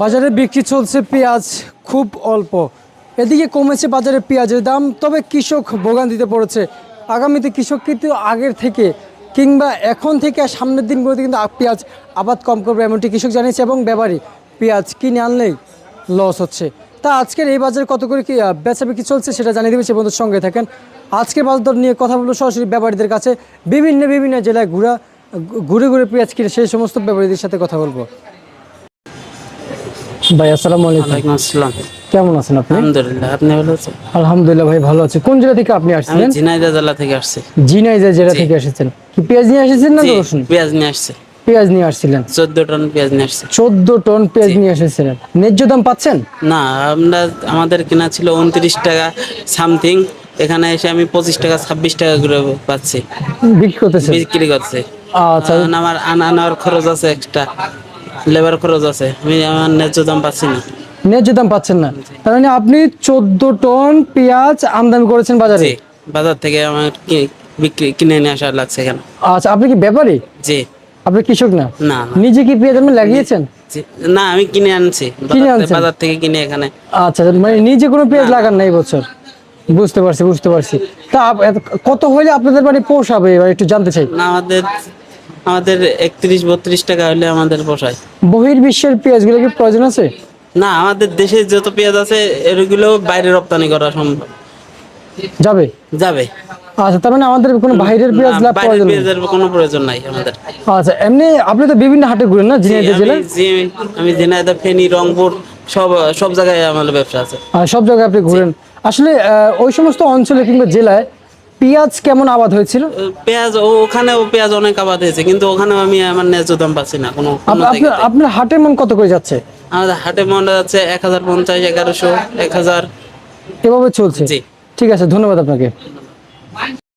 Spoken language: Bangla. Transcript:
বাজারে বিক্রি চলছে পেঁয়াজ খুব অল্প। এদিকে কমেছে বাজারে পেঁয়াজের দাম, তবে কৃষক ভোগান দিতে পড়েছে। আগামীতে কৃষক কিন্তু আগের থেকে কিংবা এখন থেকে সামনের দিনগুলোতে কিন্তু পেঁয়াজ আবাদ কম করবে এমনটি কৃষক জানিয়েছে এবং ব্যাপারী পেঁয়াজ কিনে আনলেই লস হচ্ছে। তা আজকের এই বাজারে কত করে কি বেচা বিক্রি চলছে সেটা জানিয়ে দেবে সে বন্ধুর সঙ্গে থাকেন। আজকের বাজার দর নিয়ে কথা বলব সরাসরি ব্যাপারীদের কাছে। বিভিন্ন বিভিন্ন জেলায় ঘুরা, ঘুরে ঘুরে পেঁয়াজ কিনে সেই সমস্ত ব্যাপারীদের সাথে কথা বলব। ভাই আসসালামু আলাইকুম। আসসালাম। কেমন আছেন আপনি? আলহামদুলিল্লাহ আপনি ভালো আছেন? আলহামদুলিল্লাহ ভাই ভালো আছি। কোন জেলা থেকে আপনি আমি আসছিলেন ঝিনাইদহ জেলা থেকে আসছি। জিনাইজা জেলা থেকে এসেছেন। কি পেঁয়াজ নিয়ে এসেছেন না রসুন? পেঁয়াজ নিয়ে আসছে। পেঁয়াজ নিয়ে আসছিলেন। চোদ্দ টন পেঁয়াজ নিয়ে আসছে। চোদ্দ টন পেঁয়াজ নিয়ে এসেছিলেন ন্যায্য দাম পাচ্ছেন? না আমরা আমাদের কেনা ছিল উনত্রিশ টাকা সামথিং। এখানে এসে আমি পঁচিশ টাকা ছাব্বিশ টাকা করে পাচ্ছি। বিক্রি করতেছেন? বিক্রি করছে। আচ্ছা। আমার আনা নেওয়ার খরচ আছে এক্সট্রা লেবার খরচ আছে। আমি আমার ন্যায্য দাম পাচ্ছি না। ন্যায্য দাম পাচ্ছেন না। তার মানে আপনি চোদ্দ টন পেঁয়াজ আমদানি করেছেন বাজারে? বাজার থেকে আমার কি- বিক্রি কিনে নিয়ে আসা লাগছে এখানে। আচ্ছা আপনি কি ব্যাপারী? জি। আপনি কৃষক না? না নিজে কি পেঁয়াজ আপনি লাগিয়েছেন? না আমি কিনে আনছি। কিনে বাজার থেকে- বাজার থেকে কিনে এখানে। আচ্ছা মানে নিজে কোনো পেঁয়াজ লাগান না এই বছর? বুঝতে পারছি বুঝতে পারছি। তা কত হলে আপনাদের মানে পোষাবে এবার একটু জানতে চাই। না আমাদের আমাদের একত্রিশ বত্রিশ টাকা হলে আমাদের পোষায়। বহির্বিশ্বের পেঁয়াজগুলো কি প্রয়োজন আছে? না আমাদের দেশে যত পেঁয়াজ আছে এগুলো বাইরে রপ্তানি করা সম্ভব। যাবে? যাবে। আচ্ছা তার মানে আমাদের কোনো বাইরের পেঁয়াজ লাভ প্রয়োজন পেঁয়াজের কোনো প্রয়োজন নাই আমাদের। আচ্ছা এমনি আপনি তো বিভিন্ন হাটে ঘুরেন না ঝিনাইদহ জেলা আমি ঝিনাইদহ ফেনী রংপুর সব সব জায়গায় আমাদের ব্যবসা আছে। সব জায়গায় আপনি ঘুরেন। আসলে ওই সমস্ত অঞ্চলে কিংবা জেলায় পেঁয়াজ কেমন আবাদ হয়েছিল? পেঁয়াজ ও- ওখানেও পেঁয়াজ অনেক আবাদ হয়েছে কিন্তু ওখানেও আমি আমার ন্যায্য দাম পাচ্ছি না কোনো আপনার হাটে মন কত করে যাচ্ছে? আমাদের হাটে মন যাচ্ছে এক হাজার পঞ্চাশ এগারোশো এক হাজার। এভাবে চলছে? জি। ঠিক আছে ধন্যবাদ আপনাকে।